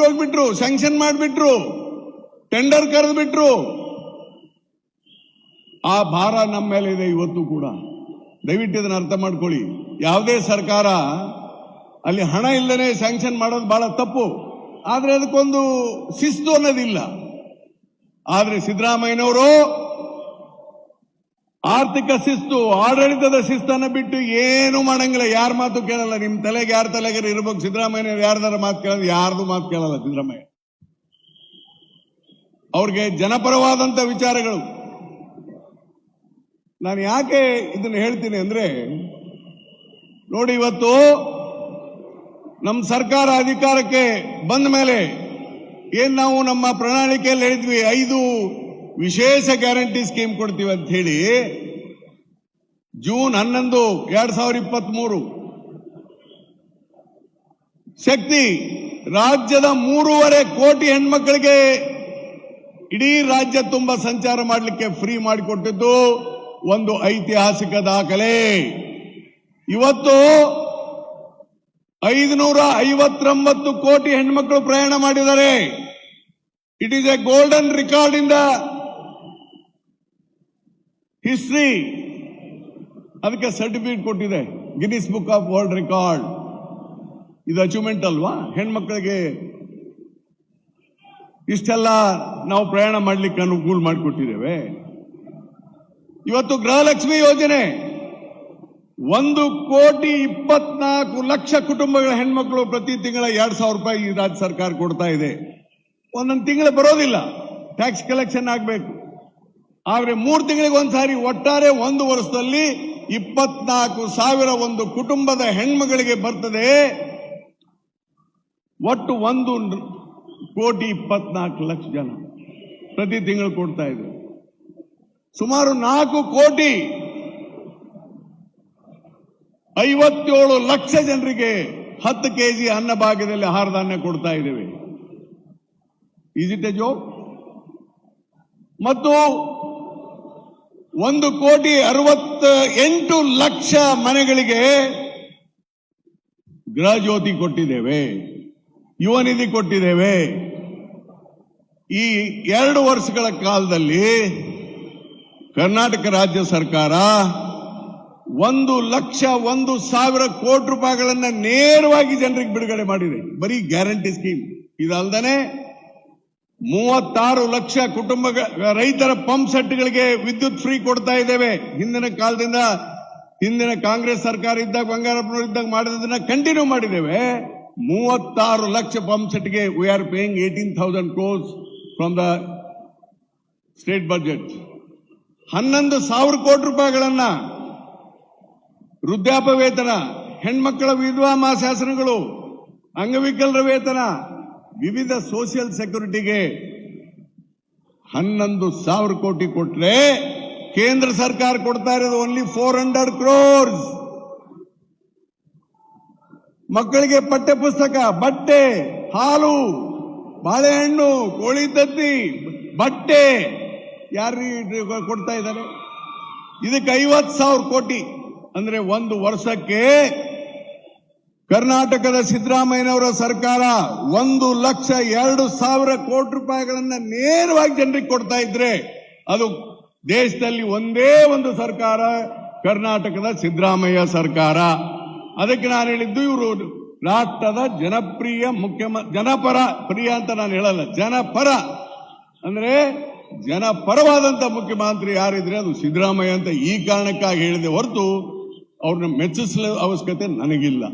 ಹೋಗ್ಬಿಟ್ರು ಸ್ಯಾಂಕ್ಷನ್ ಮಾಡಿಬಿಟ್ರು ಟೆಂಡರ್ ಕರೆದು ಬಿಟ್ರು ಆ ಭಾರ ನಮ್ಮ ಮೇಲೆ ಇದೆ ಇವತ್ತು ಕೂಡ. ದಯವಿಟ್ಟು ಇದನ್ನ ಅರ್ಥ ಮಾಡ್ಕೊಳ್ಳಿ. ಯಾವುದೇ ಸರ್ಕಾರ ಅಲ್ಲಿ ಹಣ ಇಲ್ಲದೆ ಸ್ಯಾಂಕ್ಷನ್ ಮಾಡೋದು ಬಹಳ ತಪ್ಪು. ಆದ್ರೆ ಅದಕ್ಕೊಂದು ಶಿಸ್ತು ಅನ್ನೋದಿಲ್ಲ. ಆದ್ರೆ ಸಿದ್ದರಾಮಯ್ಯನವರು ಆರ್ಥಿಕ ಶಿಸ್ತು, ಆಡಳಿತದ ಶಿಸ್ತನ್ನು ಬಿಟ್ಟು ಏನು ಮಾಡಂಗಿಲ್ಲ. ಯಾರ ಮಾತು ಕೇಳಲ್ಲ. ನಿಮ್ ತಲೆಗೆ ಯಾರ ತಲೆಗೆ ಇರ್ಬೇಕು? ಸಿದ್ದರಾಮಯ್ಯ ಯಾರ್ದಾರ ಮಾತು ಕೇಳಲ್ಲ ಯಾರ್ದು ಮಾತು ಕೇಳಲ್ಲ ಸಿದ್ದರಾಮಯ್ಯ. ಅವ್ರಿಗೆ ಜನಪರವಾದಂತ ವಿಚಾರಗಳು. ನಾನು ಯಾಕೆ ಇದನ್ನ ಹೇಳ್ತೀನಿ ಅಂದ್ರೆ, ನೋಡಿ ಇವತ್ತು ನಮ್ಮ ಸರ್ಕಾರ ಅಧಿಕಾರಕ್ಕೆ ಬಂದ ಮೇಲೆ ಏನ್ ನಾವು ನಮ್ಮ ಪ್ರಣಾಳಿಕೆಯಲ್ಲಿ ಹೇಳಿದ್ವಿ? ಐದು ವಿಶೇಷ ಗ್ಯಾರಂಟಿ ಸ್ಕೀಮ್ ಕೊಡ್ತೀವಿ ಅಂತ ಹೇಳಿ ಜೂನ್ ಹನ್ನೊಂದು, ಎರಡ್ ಸಾವಿರದ ಇಪ್ಪತ್ತ್ ಮೂರು ಶಕ್ತಿ, ರಾಜ್ಯದ ಮೂರುವರೆ ಕೋಟಿ ಹೆಣ್ಮಕ್ಳಿಗೆ ಇಡೀ ರಾಜ್ಯ ತುಂಬಾ ಸಂಚಾರ ಮಾಡಲಿಕ್ಕೆ ಫ್ರೀ ಮಾಡಿಕೊಟ್ಟಿದ್ದು ಒಂದು ಐತಿಹಾಸಿಕ ದಾಖಲೆ. ಇವತ್ತು ಐದುನೂರ ಐವತ್ತೊಂಬತ್ತು ಕೋಟಿ ಹೆಣ್ಮಕ್ಳು ಪ್ರಯಾಣ ಮಾಡಿದ್ದಾರೆ. It is a golden record in the history ಅದಕ್ಕೆ ಸರ್ಟಿಫಿಕೇಟ್ ಕೊಟ್ಟಿದೆ. Guinness book of world record ಇದು ಅಚೀವ್ಮೆಂಟ್ ಅಲ್ವಾ? ಹೆಣ್ಮಕ್ಳಿಗೆ ಇಷ್ಟೆಲ್ಲ ನಾವು ಪ್ರಯಾಣ ಮಾಡ್ಲಿಕ್ಕೆ ಅನುಕೂಲ ಮಾಡಿಕೊಟ್ಟಿದ್ದೇವೆ. ಇವತ್ತು ಗೃಹಲಕ್ಷ್ಮಿ ಯೋಜನೆ. ಒಂದು ಕೋಟಿ ಇಪ್ಪತ್ನಾಲ್ಕು ಲಕ್ಷ ಕುಟುಂಬಗಳ ಹೆಣ್ಮಕ್ಳು ಪ್ರತಿ ತಿಂಗಳ ಎರಡು ಸಾವಿರ ರೂಪಾಯಿ ರಾಜ್ಯ ಸರ್ಕಾರ ಕೊಡ್ತಾ ಇದೆ. ಒಂದೊಂದು ತಿಂಗಳು ಬರೋದಿಲ್ಲ. ಟ್ಯಾಕ್ಸ್ ಕಲೆಕ್ಷನ್ ಆಗಬೇಕು. ಆದ್ರೆ ಮೂರು ತಿಂಗಳಿಗೆ ಒಂದ್ಸಾರಿ ಒಟ್ಟಾರೆ ಒಂದು ವರ್ಷದಲ್ಲಿ ಇಪ್ಪತ್ನಾಲ್ಕು ಸಾವಿರ ಒಂದು ಕುಟುಂಬದ ಹೆಣ್ಮಗಳಿಗೆ ಬರ್ತದೆ. ಒಟ್ಟು ಒಂದು ಕೋಟಿ ಇಪ್ಪತ್ನಾಲ್ಕು ಲಕ್ಷ ಜನ ಪ್ರತಿ ತಿಂಗಳು ಕೊಡ್ತಾ ಇದ್ರು ಸುಮಾರು ನಾಲ್ಕು ಕೋಟಿ ಐವತ್ತೇಳು ಲಕ್ಷ ಜನರಿಗೆ ಹತ್ತು ಕೆಜಿ ಅನ್ನ ಭಾಗ್ಯದಲ್ಲಿ ಆಹಾರ ಧಾನ್ಯ ಕೊಡ್ತಾ ಇದ್ದೇವೆ. ಈಸ್ ಇಟ್ ಎ ಜೋಕ್ ಮತ್ತು ಒಂದು ಕೋಟಿ ಅರವತ್ತ ಎಂಟು ಲಕ್ಷ ಮನೆಗಳಿಗೆ ಗೃಹ ಜ್ಯೋತಿ ಕೊಟ್ಟಿದ್ದೇವೆ, ಯುವ ನಿಧಿ ಕೊಟ್ಟಿದ್ದೇವೆ. ಈ ಎರಡು ವರ್ಷಗಳ ಕಾಲದಲ್ಲಿ ಕರ್ನಾಟಕ ರಾಜ್ಯ ಸರ್ಕಾರ ಒಂದು ಲಕ್ಷ ಒಂದು ಸಾವಿರ ಕೋಟಿ ರೂಪಾಯಿಗಳನ್ನ ನೇರವಾಗಿ ಜನರಿಗೆ ಬಿಡುಗಡೆ ಮಾಡಿದೆ. ಬರೀ ಗ್ಯಾರಂಟಿ ಸ್ಕೀಮ್. ಇದಲ್ದನೆ ಮೂವತ್ತಾರು ಲಕ್ಷ ಕುಟುಂಬ ರೈತರ ಪಂಪ್ ಸೆಟ್ಗಳಿಗೆ ವಿದ್ಯುತ್ ಫ್ರೀ ಕೊಡ್ತಾ ಇದ್ದೇವೆ. ಹಿಂದಿನ ಕಾಲದಿಂದ, ಹಿಂದಿನ ಕಾಂಗ್ರೆಸ್ ಸರ್ಕಾರ ಇದ್ದಾಗ, ಬಂಗಾರಪ್ಪನವರು ಇದ್ದಾಗ ಮಾಡಿದ್ದನ್ನ ಕಂಟಿನ್ಯೂ ಮಾಡಿದ್ದೇವೆ. ಮೂವತ್ತಾರು ಲಕ್ಷ pump ಸೆಟ್ಗೆ we are paying eighteen thousand crores from the state budget ಹನ್ನೊಂದು ಸಾವಿರ ಕೋಟಿ ರೂಪಾಯಿಗಳನ್ನ ವೃದ್ಧಾಪ್ಯ ವೇತನ, ಹೆಣ್ಮಕ್ಕಳ ವಿಧವಾ ಮಾಸಾಸನಗಳು ಅಂಗವಿಕಲರ ವೇತನ ವಿವಿಧ ಸೋಷಿಯಲ್ ಸೆಕ್ಯೂರಿಟಿಗೆ ಹನ್ನೊಂದು ಸಾವಿರ ಕೋಟಿ ಕೊಟ್ರೆ ಕೇಂದ್ರ ಸರ್ಕಾರ ಕೊಡ್ತಾ ಇರೋದು ಓನ್ಲಿ ಫೋರ್ ಹಂಡ್ರೆಡ್ ಕ್ರೋರ್ಸ್ ಮಕ್ಕಳಿಗೆ ಪಠ್ಯ ಪುಸ್ತಕ ಬಟ್ಟೆ, ಹಾಲು, ಬಾಳೆಹಣ್ಣು, ಕೋಳಿ ತತ್ತಿ, ಬಟ್ಟೆ ಯಾರು ಕೊಡ್ತಾ ಇದ್ದಾರೆ? ಇದಕ್ಕೆ ಐವತ್ತು ಸಾವಿರ ಕೋಟಿ. ಅಂದ್ರೆ ಒಂದು ವರ್ಷಕ್ಕೆ ಕರ್ನಾಟಕದ ಸಿದ್ದರಾಮಯ್ಯನವರ ಸರ್ಕಾರ ಒಂದು ಲಕ್ಷ ಎರಡು ಸಾವಿರ ಕೋಟಿ ರೂಪಾಯಿಗಳನ್ನ ನೇರವಾಗಿ ಜನರಿಗೆ ಕೊಡ್ತಾ ಇದ್ರೆ ಅದು ದೇಶದಲ್ಲಿ ಒಂದೇ ಒಂದು ಸರ್ಕಾರ, ಕರ್ನಾಟಕದ ಸಿದ್ದರಾಮಯ್ಯ ಸರ್ಕಾರ. ಅದಕ್ಕೆ ನಾನು ಹೇಳಿದ್ದು ಇವರು ರಾಷ್ಟ್ರದ ಜನಪ್ರಿಯ ಮುಖ್ಯಮ, ಜನಪರ ಪ್ರಿಯ ಅಂತ ನಾನು ಹೇಳಲ್ಲ, ಜನಪರ. ಅಂದ್ರೆ ಜನಪರವಾದಂತ ಮುಖ್ಯಮಂತ್ರಿ ಯಾರಿದ್ರೆ ಅದು ಸಿದ್ದರಾಮಯ್ಯ ಅಂತ ಈ ಕಾರಣಕ್ಕಾಗಿ ಹೇಳಿದೆ ಹೊರತು ಅವ್ರನ್ನ ಮೆಚ್ಚಿಸಲು ಅವಶ್ಯಕತೆ ನನಗಿಲ್ಲ.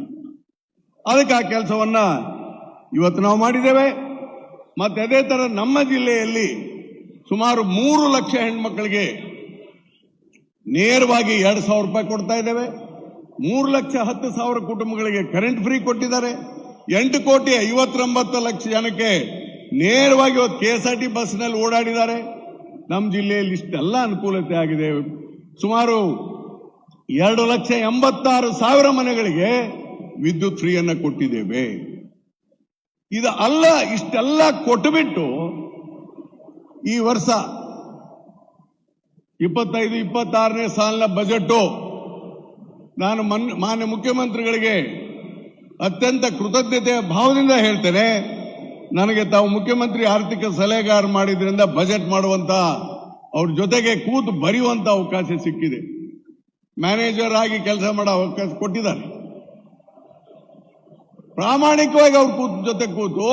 ಅದಕ್ಕೆ ಆ ಕೆಲಸವನ್ನ ಇವತ್ತು ನಾವು ಮಾಡಿದ್ದೇವೆ. ಮತ್ತೆ ಅದೇ ತರ ನಮ್ಮ ಜಿಲ್ಲೆಯಲ್ಲಿ ಸುಮಾರು ಮೂರು ಲಕ್ಷ ಹೆಣ್ಮಕ್ಳಿಗೆ ನೇರವಾಗಿ ಎರಡು ಸಾವಿರ ರೂಪಾಯಿ ಕೊಡ್ತಾ ಇದ್ದೇವೆ. ಮೂರು ಲಕ್ಷ ಹತ್ತು ಸಾವಿರ ಕುಟುಂಬಗಳಿಗೆ ಕರೆಂಟ್ ಫ್ರೀ ಕೊಟ್ಟಿದ್ದಾರೆ. ಎಂಟು ಕೋಟಿ ಐವತ್ತೊಂಬತ್ತು ಲಕ್ಷ ಜನಕ್ಕೆ ನೇರವಾಗಿ ಇವತ್ತು ಕೆ ಎಸ್ ಆರ್ ಟಿ ಬಸ್ನಲ್ಲಿ ಓಡಾಡಿದ್ದಾರೆ. ನಮ್ಮ ಜಿಲ್ಲೆಯಲ್ಲಿ ಇಷ್ಟೆಲ್ಲ ಅನುಕೂಲತೆ ಆಗಿದೆ. ಸುಮಾರು ಎರಡು ಲಕ್ಷ ಎಂಬತ್ತಾರು ಸಾವಿರ ಮನೆಗಳಿಗೆ ವಿದ್ಯುತ್ ಫ್ರೀಯನ್ನು ಕೊಟ್ಟಿದ್ದೇವೆ. ಇದು ಅಲ್ಲ, ಇಷ್ಟೆಲ್ಲ ಕೊಟ್ಟುಬಿಟ್ಟು ಈ ವರ್ಷ ಇಪ್ಪತ್ತೈದು, ಇಪ್ಪತ್ತಾರನೇ ಸಾಲಿನ ಬಜೆಟ್ ನಾನು ಮನ್- ಮಾನ್ಯ ಮುಖ್ಯಮಂತ್ರಿಗಳಿಗೆ ಅತ್ಯಂತ ಕೃತಜ್ಞತೆಯ ಭಾವದಿಂದ ಹೇಳ್ತೇನೆ. ನನಗೆ ತಾವು ಮುಖ್ಯಮಂತ್ರಿ ಆರ್ಥಿಕ ಸಲಹೆಗಾರ ಮಾಡಿದ್ರಿಂದ ಬಜೆಟ್ ಮಾಡುವಂತ ಅವ್ರ ಜೊತೆಗೆ ಕೂತು ಬರೆಯುವಂತ ಅವಕಾಶ ಸಿಕ್ಕಿದೆ. ಮ್ಯಾನೇಜರ್ ಆಗಿ ಕೆಲಸ ಮಾಡೋ ಅವಕಾಶ ಕೊಟ್ಟಿದ್ದಾರೆ. ಪ್ರಾಮಾಣಿಕವಾಗಿ ಅವ್ರ ಕೂತು ಜೊತೆ ಕೂತು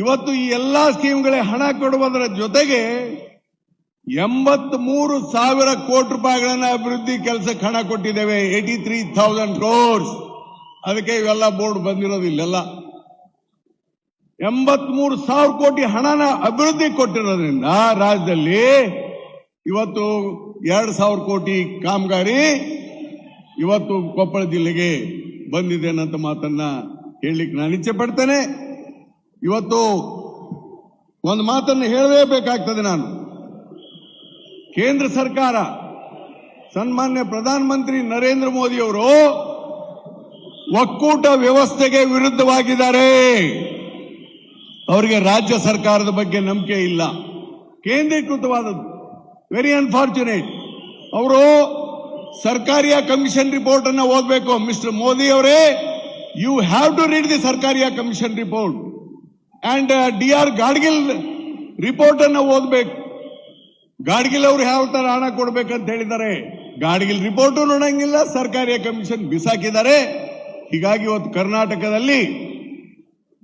ಇವತ್ತು ಈ ಎಲ್ಲಾ ಸ್ಕೀಮ್ಗಳಿಗೆ ಹಣ ಕೊಡುವುದರ ಜೊತೆಗೆ ಎಂಬತ್ ಮೂರು ಸಾವಿರ ಕೋಟಿ ರೂಪಾಯಿಗಳನ್ನ ಅಭಿವೃದ್ಧಿ ಕೆಲಸಕ್ಕೆ ಹಣ ಕೊಟ್ಟಿದ್ದೇವೆ. ಏಟಿ ತ್ರೀ ಥೌಸಂಡ್ ಕ್ರೋರ್ಸ್ ಅದಕ್ಕೆ ಇವೆಲ್ಲ ಬೋರ್ಡ್ ಬಂದಿರೋದು ಇಲ್ಲೆಲ್ಲ. ಎಂಬತ್ಮೂರು ಸಾವಿರ ಕೋಟಿ ಹಣನ ಅಭಿವೃದ್ಧಿ ಕೊಟ್ಟಿರೋದ್ರಿಂದ ರಾಜ್ಯದಲ್ಲಿ ಇವತ್ತು ಎರಡು ಸಾವಿರ ಕೋಟಿ ಕಾಮಗಾರಿ ಇವತ್ತು ಕೊಪ್ಪಳ ಜಿಲ್ಲೆಗೆ ಬಂದಿದೆ ಅನ್ನೋ ಮಾತನ್ನ ಹೇಳಲಿಕ್ಕೆ ನಾನು ಇಚ್ಛೆ ಪಡ್ತೇನೆ. ಇವತ್ತು ಒಂದು ಮಾತನ್ನು ಹೇಳಲೇಬೇಕಾಗ್ತದೆ ನಾನು. ಕೇಂದ್ರ ಸರ್ಕಾರ, ಸನ್ಮಾನ್ಯ ಪ್ರಧಾನಮಂತ್ರಿ ನರೇಂದ್ರ ಮೋದಿಯವರು ಒಕ್ಕೂಟ ವ್ಯವಸ್ಥೆಗೆ ವಿರುದ್ಧವಾಗಿದ್ದಾರೆ. ಅವರಿಗೆ ರಾಜ್ಯ ಸರ್ಕಾರದ ಬಗ್ಗೆ ನಂಬಿಕೆ ಇಲ್ಲ. ಕೇಂದ್ರೀಕೃತವಾದದ್ದು. ವೆರಿ ಅನ್ಫಾರ್ಚುನೇಟ್ ಅವರು ಸರ್ಕಾರಿಯ ಕಮಿಷನ್ ರಿಪೋರ್ಟ್ ಅನ್ನ ಓದಬೇಕು, ಮಿಸ್ಟರ್ ಮೋದಿ ಅವರೇ. You have to read the Sarkaria commission report. And D R Gadgil report ಅನ್ನ ಓದಬೇಕು. ಗಾಡ್ಗಿಲ್ ಅವರು ಯಾವ ತರ ಹಣ ಕೊಡ್ಬೇಕಂತ ಹೇಳಿದ್ದಾರೆ. ಗಾಡ್ಗಿಲ್ ರಿಪೋರ್ಟ್ ನೋಡಂಗಿಲ್ಲ, ಸರ್ಕಾರಿಯ ಕಮಿಷನ್ ಬಿಸಾಕಿದ್ದಾರೆ. ಹೀಗಾಗಿ ಇವತ್ತು ಕರ್ನಾಟಕದಲ್ಲಿ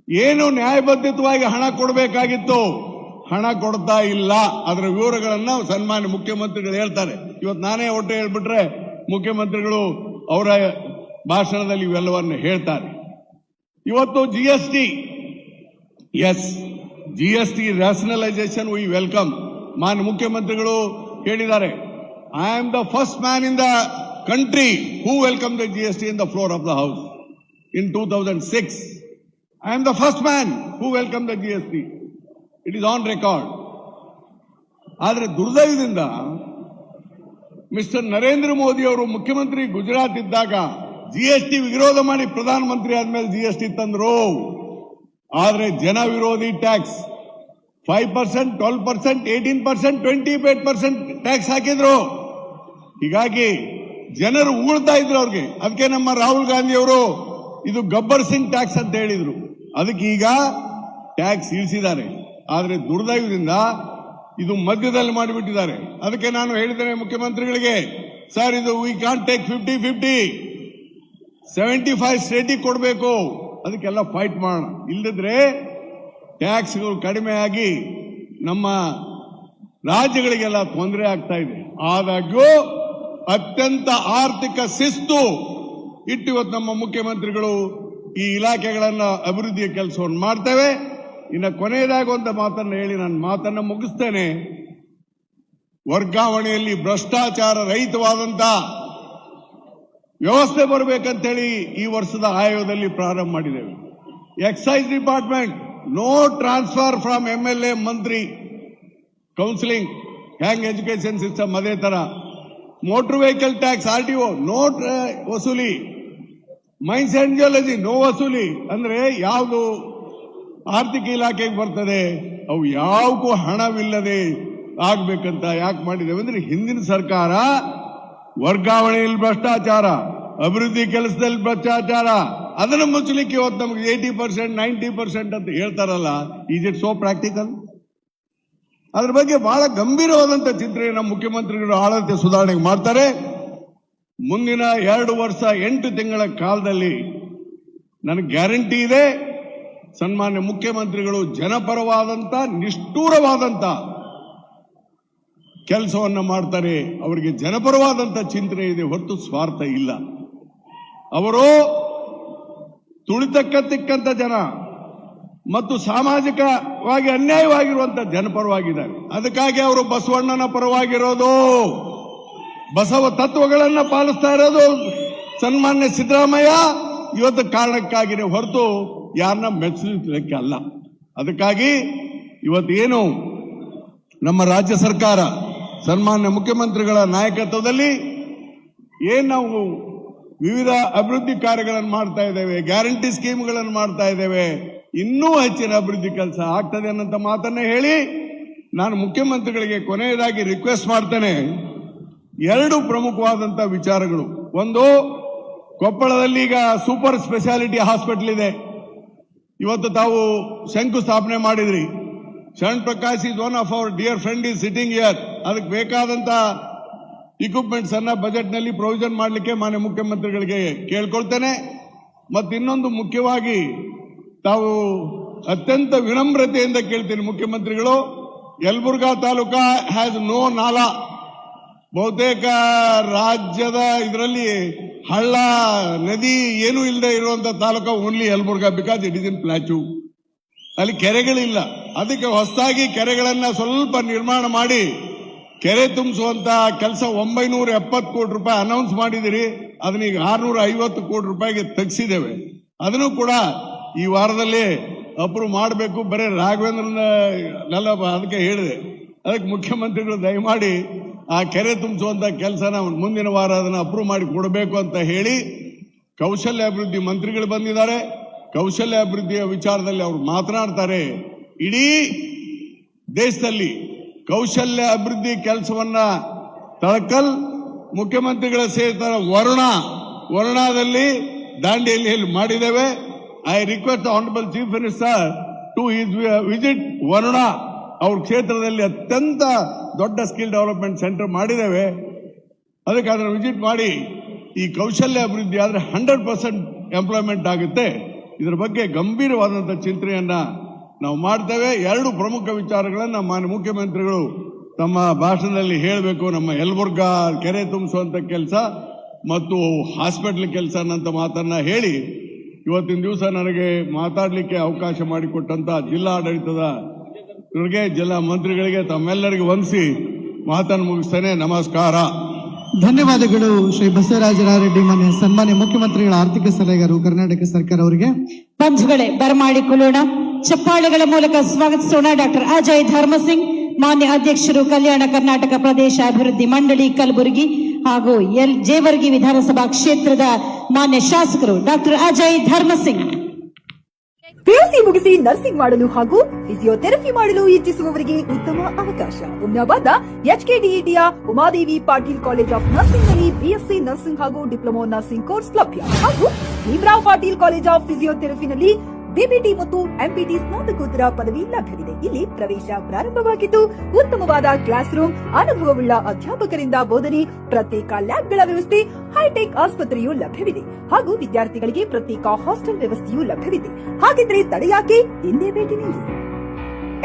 ಏನು ನ್ಯಾಯಬದ್ಧವಾಗಿ ಹಣ ಕೊಡಬೇಕಾಗಿತ್ತು? ಹಣ ಕೊಡ್ತಾ ಇಲ್ಲ. ಅದರ ವಿವರಗಳನ್ನ ಸನ್ಮಾನ್ಯ ಮುಖ್ಯಮಂತ್ರಿಗಳು ಹೇಳ್ತಾರೆ. ಇವತ್ತು ನಾನೇ ಒಟ್ಟು ಹೇಳ್ಬಿಟ್ರೆ ಮುಖ್ಯಮಂತ್ರಿಗಳು ಅವರ ಭಾಷಣದಲ್ಲಿ ಇವೆಲ್ಲವನ್ನು ಹೇಳ್ತಾರೆ. ಇವತ್ತು G S T S G S T rationalisation we welcome ಮಾನ್ಯ ಮುಖ್ಯಮಂತ್ರಿಗಳು ಹೇಳಿದ್ದಾರೆ I am the first man in the country who welcome the G S T in the floor of the house in two thousand six I am the first man who welcome the G S T it is on record ಆದರೆ ದುರ್ದೈವದಿಂದ mister Narendra Modi ಅವರು ಮುಖ್ಯಮಂತ್ರಿ ಗುಜರಾತ್ ಇದ್ದಾಗ G S T ವಿರೋಧ ಮಾಡಿ ಪ್ರಧಾನಮಂತ್ರಿ ಆದ್ಮೇಲೆ G S T ತಂದ್ರು. ಆದರೆ ಜನ ವಿರೋಧಿ tax five percent twelve percent eighteen percent twenty eight percent tax ಹಾಕಿದ್ರು. ಹೀಗಾಗಿ ಜನರು ಉಳ್ತಾ ಇದ್ರು ಅವ್ರಿಗೆ. ಅದಕ್ಕೆ ನಮ್ಮ ರಾಹುಲ್ ಗಾಂಧಿ ಅವರು ಇದು ಗಬ್ಬರ್ ಸಿಂಗ್ ಟ್ಯಾಕ್ಸ್ ಅಂತ ಹೇಳಿದ್ರು. ಈಗ ಟ್ಯಾಕ್ಸ್ ಇಳಿಸಿದ್ದಾರೆ. ಆದ್ರೆ ದುರ್ದೈವದಿಂದ ಇದು ಮಧ್ಯದಲ್ಲಿ ಮಾಡಿಬಿಟ್ಟಿದ್ದಾರೆ. ಅದಕ್ಕೆ ನಾನು ಹೇಳಿದ್ದೇನೆ ಮುಖ್ಯಮಂತ್ರಿಗಳಿಗೆ ಸರ್ ಇದು we can take fifty fifty seventy five ಸ್ಟೇಟಿಗೆ ಕೊಡಬೇಕು. ಅದಕ್ಕೆಲ್ಲ ಫೈಟ್ ಮಾಡೋಣ. ಇಲ್ಲದಿದ್ರೆ ಟ್ಯಾಕ್ಸ್ಗಳು ಕಡಿಮೆ ಆಗಿ ನಮ್ಮ ರಾಜ್ಯಗಳಿಗೆಲ್ಲ ತೊಂದರೆ ಆಗ್ತಾ ಇದೆ. ಆದಾಗ್ಯೂ ಅತ್ಯಂತ ಆರ್ಥಿಕ ಶಿಸ್ತು ಇಟ್ಟು ಇವತ್ತು ನಮ್ಮ ಮುಖ್ಯಮಂತ್ರಿಗಳು ಈ ಇಲಾಖೆಗಳನ್ನು ಅಭಿವೃದ್ಧಿಯ ಕೆಲಸವನ್ನು ಮಾಡ್ತೇವೆ. ಇನ್ನು ಕೊನೆಯದಾಗಿ ಒಂದು ಮಾತನ್ನು ಹೇಳಿ ನನ್ನ ಮಾತನ್ನು ಮುಗಿಸ್ತೇನೆ. ವರ್ಗಾವಣೆಯಲ್ಲಿ ಭ್ರಷ್ಟಾಚಾರ ರಹಿತವಾದಂತ ವ್ಯವಸ್ಥೆ ಬರಬೇಕಂತೇಳಿ ಈ ವರ್ಷದ ಆಯೋಗದಲ್ಲಿ ಪ್ರಾರಂಭ ಮಾಡಿದ್ದೇವೆ. Excise department no transfer from M L A Mantri counselling hang education system ಅದೇ ತರ. Motor vehicle tax R T O no ವಸೂಲಿ. ಮೈನ್ಸ್ ಆ್ಯಂಡ್ ಜಿಯಾಲಜಿ ನೋ ವಸೂಲಿ. ಅಂದ್ರೆ ಯಾವುದು ಆರ್ಥಿಕ ಇಲಾಖೆಗೆ ಬರ್ತದೆ, ಅವು ಯಾವಕ್ಕೂ ಹಣವಿಲ್ಲದೆ ಆಗ್ಬೇಕಂತ ಯಾಕೆ ಮಾಡಿದ್ದೇವೆ ಅಂದ್ರೆ ಹಿಂದಿನ ಸರ್ಕಾರ ವರ್ಗಾವಣೆಯಲ್ಲಿ ಭ್ರಷ್ಟಾಚಾರ, ಅಭಿವೃದ್ಧಿ ಕೆಲಸದಲ್ಲಿ ಭ್ರಷ್ಟಾಚಾರ, ಅದನ್ನು ಮುಚ್ಚಲಿಕ್ಕೆ ಇವತ್ತು ನಮಗೆ ಏಯ್ಟಿ ಪರ್ಸೆಂಟ್ ನೈಂಟಿ ಪರ್ಸೆಂಟ್ ಅಂತ ಹೇಳ್ತಾರಲ್ಲ ಈಸ್ ಇಟ್ ಸೋ ಪ್ರಾಕ್ಟಿಕಲ್ ಅದ್ರ ಬಗ್ಗೆ ಬಹಳ ಗಂಭೀರವಾದಂತ ಚಿಂತನೆ ನಮ್ಮ ಮುಖ್ಯಮಂತ್ರಿಗಳು ಆಡಳಿತ ಸುಧಾರಣೆ ಮಾಡ್ತಾರೆ. ಮುಂದಿನ ಎರಡು ವರ್ಷ, ಎಂಟು ತಿಂಗಳ ಕಾಲದಲ್ಲಿ ನನಗೆ ಗ್ಯಾರಂಟಿ ಇದೆ. ಸನ್ಮಾನ್ಯ ಮುಖ್ಯಮಂತ್ರಿಗಳು ಜನಪರವಾದಂತ, ನಿಷ್ಠೂರವಾದಂತ ಕೆಲಸವನ್ನು ಮಾಡ್ತಾರೆ. ಅವರಿಗೆ ಜನಪರವಾದಂತ ಚಿಂತನೆ ಇದೆ. ಹೊರತು ಸ್ವಾರ್ಥ ಇಲ್ಲ. ಅವರು ತುಳಿತಕ್ಕ ತಿಕ್ಕಂತ ಜನ ಮತ್ತು ಸಾಮಾಜಿಕವಾಗಿ ಅನ್ಯಾಯವಾಗಿರುವಂತ ಜನಪರವಾಗಿದ್ದಾರೆ. ಅದಕ್ಕಾಗಿ ಅವರು ಬಸವಣ್ಣನ ಪರವಾಗಿರೋದು. ಬಸವ ತತ್ವಗಳನ್ನು ಪಾಲಿಸ್ತಾ ಇರೋದು ಸನ್ಮಾನ್ಯ ಸಿದ್ದರಾಮಯ್ಯ. ಇವತ್ತು ಕಾರಣಕ್ಕಾಗಿದೆ. ಹೊರತು ಯಾರನ್ನ ಮೆಚ್ಚಲಿಕ್ಕೆ ಅಲ್ಲ. ಅದಕ್ಕಾಗಿ ಇವತ್ತೇನು ನಮ್ಮ ರಾಜ್ಯ ಸರ್ಕಾರ, ಸನ್ಮಾನ್ಯ ಮುಖ್ಯಮಂತ್ರಿಗಳ ನಾಯಕತ್ವದಲ್ಲಿ ಏನು ನಾವು ವಿವಿಧ ಅಭಿವೃದ್ಧಿ ಕಾರ್ಯಗಳನ್ನು ಮಾಡ್ತಾ ಇದ್ದೇವೆ, ಗ್ಯಾರಂಟಿ ಸ್ಕೀಮ್ಗಳನ್ನು ಮಾಡ್ತಾ ಇದ್ದೇವೆ, ಇನ್ನೂ ಹೆಚ್ಚಿನ ಅಭಿವೃದ್ಧಿ ಕೆಲಸ ಆಗ್ತದೆ ಅನ್ನೋಂಥ ಮಾತನ್ನೇ ಹೇಳಿ ನಾನು ಮುಖ್ಯಮಂತ್ರಿಗಳಿಗೆ ಕೊನೆಯದಾಗಿ ರಿಕ್ವೆಸ್ಟ್ ಮಾಡ್ತೇನೆ. ಎರಡು ಪ್ರಮುಖವಾದಂಥ ವಿಚಾರಗಳು. ಒಂದು, ಕೊಪ್ಪಳದಲ್ಲಿ ಈಗ ಸೂಪರ್ ಸ್ಪೆಷಾಲಿಟಿ ಹಾಸ್ಪಿಟಲ್ ಇದೆ. ಇವತ್ತು ತಾವು ಶಂಕುಸ್ಥಾಪನೆ ಮಾಡಿದ್ರಿ. Sharan Prakash is one of our dear friend is sitting here ಅದಕ್ಕೆ ಬೇಕಾದಂತ ಇಕ್ವಿಪ್ಮೆಂಟ್ಸ್ ಅನ್ನ ಬಜೆಟ್ನಲ್ಲಿ ಪ್ರೊವಿಷನ್ ಮಾಡಲಿಕ್ಕೆ ಮಾನ್ಯ ಮುಖ್ಯಮಂತ್ರಿಗಳಿಗೆ ಕೇಳ್ಕೊಳ್ತೇನೆ. ಮತ್ತು ಇನ್ನೊಂದು ಮುಖ್ಯವಾಗಿ ತಾವು ಅತ್ಯಂತ ವಿನಮ್ರತೆಯಿಂದ ಕೇಳ್ತೀನಿ ಮುಖ್ಯಮಂತ್ರಿಗಳು. ಯಲಬುರ್ಗಾ ತಾಲೂಕಾ ಹ್ಯಾಸ್ ನೋ ನಾಲಾ. ಬಹುತೇಕ ರಾಜ್ಯದ ಇದರಲ್ಲಿ ಹಳ್ಳ, ನದಿ ಏನೂ ಇಲ್ಲದೆ ಇರುವಂತ taluk only Yelburga because it is in plateau ಅಲ್ಲಿ ಕೆರೆಗಳಿಲ್ಲ. ಅದಕ್ಕೆ ಹೊಸದಾಗಿ ಕೆರೆಗಳನ್ನ ಸ್ವಲ್ಪ ನಿರ್ಮಾಣ ಮಾಡಿ ಕೆರೆ ತುಂಬಿಸುವಂತ ಕೆಲಸ ಒಂಬೈನೂರ ಎಪ್ಪತ್ತು ಕೋಟಿ ರೂಪಾಯಿ ಅನೌನ್ಸ್ ಮಾಡಿದಿರಿ. ಅದನ್ನ ಈಗ ಆರ್ನೂರ ಐವತ್ತು ಕೋಟಿ ರೂಪಾಯಿಗೆ ತಗ್ಸಿದ್ದೇವೆ. ಅದನ್ನು ಕೂಡ ಈ ವಾರದಲ್ಲಿ ಅಪ್ರೂವ್ ಮಾಡಬೇಕು. ಬರೀ ರಾಘವೇಂದ್ರನ ಅದಕ್ಕೆ ಹೇಳಿದೆ. ಅದಕ್ಕೆ ಮುಖ್ಯಮಂತ್ರಿಗಳು ದಯಮಾಡಿ ಆ ಕೆರೆ ತುಂಬಿಸುವಂತ ಕೆಲಸನ ಮುಂದಿನ ವಾರ ಅದನ್ನ ಅಪ್ರೂವ್ ಮಾಡಿ ಕೊಡಬೇಕು ಅಂತ ಹೇಳಿ ಕೌಶಲ್ಯ ಅಭಿವೃದ್ಧಿ ಮಂತ್ರಿಗಳು ಬಂದಿದ್ದಾರೆ. ಕೌಶಲ್ಯ ಅಭಿವೃದ್ಧಿಯ ವಿಚಾರದಲ್ಲಿ ಅವರು ಮಾತನಾಡ್ತಾರೆ. ಇಡೀ ದೇಶದಲ್ಲಿ ಕೌಶಲ್ಯ ಅಭಿವೃದ್ಧಿ ಕೆಲಸವನ್ನ ತಳಕಲ್ ಮುಖ್ಯಮಂತ್ರಿಗಳ ಸೇರ್ತಾರ ವರುಣ, ವರುಣಾದಲ್ಲಿ ದಾಂಡೇಲಿಯಲ್ಲಿ ಮಾಡಿದ್ದೇವೆ. I request honourable chief minister to visit Varuna ಅವ್ರ ಕ್ಷೇತ್ರದಲ್ಲಿ ಅತ್ಯಂತ ದೊಡ್ಡ ಸ್ಕಿಲ್ ಡೆವಲಪ್ಮೆಂಟ್ ಸೆಂಟರ್ ಮಾಡಿದ್ದೇವೆ. ಅದಕ್ಕೆ ಅದನ್ನು ವಿಸಿಟ್ ಮಾಡಿ, ಈ ಕೌಶಲ್ಯ ಅಭಿವೃದ್ಧಿ ಆದರೆ ಹಂಡ್ರೆಡ್ ಪರ್ಸೆಂಟ್ ಎಂಪ್ಲಾಯ್ಮೆಂಟ್ ಆಗುತ್ತೆ. ಇದರ ಬಗ್ಗೆ ಗಂಭೀರವಾದಂಥ ಚಿಂತನೆಯನ್ನು ನಾವು ಮಾಡ್ತೇವೆ. ಎರಡು ಪ್ರಮುಖ ವಿಚಾರಗಳನ್ನು ಮಾನ್ಯ ಮುಖ್ಯಮಂತ್ರಿಗಳು ತಮ್ಮ ಭಾಷಣದಲ್ಲಿ ಹೇಳಬೇಕು. ನಮ್ಮ ಯಲಬುರ್ಗ ಕೆರೆ ತುಂಬಿಸುವಂಥ ಕೆಲಸ ಮತ್ತು ಹಾಸ್ಪಿಟ್ಲ್ ಕೆಲಸ ಅನ್ನಂತ ಮಾತನ್ನು ಹೇಳಿ, ಇವತ್ತಿನ ದಿವಸ ನನಗೆ ಮಾತಾಡಲಿಕ್ಕೆ ಅವಕಾಶ ಮಾಡಿಕೊಟ್ಟಂಥ ಜಿಲ್ಲಾಡಳಿತದ ಇವರಿಗೆ ಜಿಲ್ಲಾ ಮಂತ್ರಿಗಳಿಗೆ ತಮ್ಮೆಲ್ಲರಿಗೂ ವಂದಿಸಿ ಮಾತನ್ನು ಮುಗಿಸ್ತೇನೆ. ನಮಸ್ಕಾರ. ಧನ್ಯವಾದಗಳು ಶ್ರೀ ಬಸವರಾಜರಾರೆಡ್ಡಿ ಮನೆ ಸನ್ಮಾನ್ಯ ಮುಖ್ಯಮಂತ್ರಿಗಳ ಆರ್ಥಿಕ ಸಲಹೆಗಾರರು ಕರ್ನಾಟಕ ಸರ್ಕಾರ ಅವರಿಗೆ. ಬಂಧುಗಳೇ ಬರಮಾಡಿಕೊಳ್ಳೋಣ ಚಪ್ಪಾಳೆಗಳ ಮೂಲಕ ಸ್ವಾಗತಿಸೋಣ ಡಾಕ್ಟರ್ ಅಜಯ್ ಧರ್ಮಸಿಂಗ್ ಮಾನ್ಯ ಅಧ್ಯಕ್ಷರು ಕಲ್ಯಾಣ ಕರ್ನಾಟಕ ಪ್ರದೇಶ ಅಭಿವೃದ್ಧಿ ಮಂಡಳಿ ಕಲಬುರಗಿ ಹಾಗೂ ಎಲ್ ಜೇವರ್ಗಿ ವಿಧಾನಸಭಾ ಕ್ಷೇತ್ರದ ಮಾನ್ಯ ಶಾಸಕರು ಡಾಕ್ಟರ್ ಅಜಯ್ ಧರ್ಮಸಿಂಗ್. ಪಿಯುಸಿ ಮುಗಿಸಿ ನರ್ಸಿಂಗ್ ಮಾಡಲು ಹಾಗೂ ಫಿಸಿಯೋಥೆರಪಿ ಮಾಡಲು ಇಚ್ಛಿಸುವವರಿಗೆ ಉತ್ತಮ ಅವಕಾಶ. ಹುಮ್ನಾಬಾದ್ನ ಎಚ್ಕೆಡಿಇಟಿಯ ಉಮಾದೇವಿ ಪಾಟೀಲ್ ಕಾಲೇಜ್ ಆಫ್ ನರ್ಸಿಂಗ್ನಲ್ಲಿ ಬಿಎಸ್ಸಿ ನರ್ಸಿಂಗ್ ಹಾಗೂ ಡಿಪ್ಲೊಮಾ ನರ್ಸಿಂಗ್ ಕೋರ್ಸ್ ಲಭ್ಯ. ಹಾಗೂ ಭೀಮರಾವ್ ಪಾಟೀಲ್ ಕಾಲೇಜ್ ಆಫ್ ಫಿಸಿಯೋಥೆರಪಿನಲ್ಲಿ ಬಿಬಿಟಿ ಮತ್ತು ಎಂಬಿಟಿ ಸ್ನಾತಕೋತ್ತರ ಪದವಿ ಲಭ್ಯವಿದೆ. ಇಲ್ಲಿ ಪ್ರವೇಶ ಪ್ರಾರಂಭವಾಗಿದ್ದು, ಉತ್ತಮವಾದ ಕ್ಲಾಸ್ ರೂಮ್ ಅನುಭವವುಳ್ಳ ಅಧ್ಯಾಪಕರಿಂದ ಬೋಧನೆ, ಪ್ರತ್ಯೇಕ ಲ್ಯಾಬ್ಗಳ ವ್ಯವಸ್ಥೆ, ಹೈಟೆಕ್ ಆಸ್ಪತ್ರೆಯೂ ಲಭ್ಯವಿದೆ ಹಾಗೂ ವಿದ್ಯಾರ್ಥಿಗಳಿಗೆ ಪ್ರತ್ಯೇಕ ಹಾಸ್ಟೆಲ್ ವ್ಯವಸ್ಥೆಯೂ ಲಭ್ಯವಿದೆ. ಹಾಗಿದ್ರೆ ತಡೆಯಾಕೆ ಹಿಂದೆ ಭೇಟಿ ನೀಡಿ.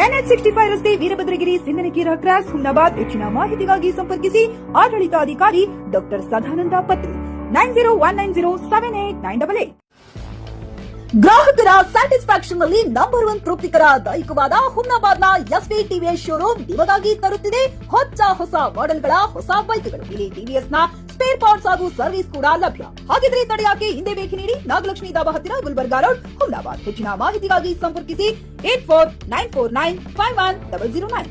ಎನ್ಎಚ್ ಸಿಕ್ಸ್ಟಿ ಫೈವ್ ರಸ್ತೆ ವೀರಭದ್ರಗಿರಿ ಸಿಂಧನಕೀರ ಕ್ರಾಸ್, ಹುಮ್ನಾಬಾದ್, ಹೆಚ್ಚಿನ ಮಾಹಿತಿಗಾಗಿ ಸಂಪರ್ಕಿಸಿ ಆಡಳಿತಾಧಿಕಾರಿ doctor Sadananda Patri. Nine zero one nine zero seven eight nine double eight. ಗ್ರಾಹಕರ ಸ್ಯಾಟಿಸ್ಫ್ಯಾಕ್ಷನ್ನಲ್ಲಿ ನಂಬರ್ ಒನ್ ತೃಪ್ತಿಕರ ದೈಹಿಕವಾದ ಎಸ್ ವಿ ಟಿವಿ ಶೋರೂಮ್ ನಿಮಗಾಗಿ ತರುತ್ತಿದೆ. ಹೊಚ್ಚ ಹೊಸ ಮಾಡೆಲ್ಗಳ ಹೊಸ ಬೈಕ್ಗಳು. ಇಲ್ಲಿ ಟಿವಿಎಸ್ನ ಸ್ಪೇರ್ ಪಾರ್ಟ್ಸ್ ಹಾಗೂ ಸರ್ವಿಸ್ ಕೂಡ ಲಭ್ಯ. ಹಾಗಿದ್ರೆ ತಡೆಯಾಕೆ ಹಿಂದೆ ಭೇಟಿ ನೀಡಿ ನಾಗಲಕ್ಷ್ಮಿ ದಾಬಾ ಹತ್ತಿರ ಗುಲ್ಬರ್ಗಾ ರೋಡ್, ಹುಮ್ನಾಬಾದ್. ಹೆಚ್ಚಿನ ಮಾಹಿತಿಗಾಗಿ ಸಂಪರ್ಕಿಸಿ eight four nine four nine five one double zero nine.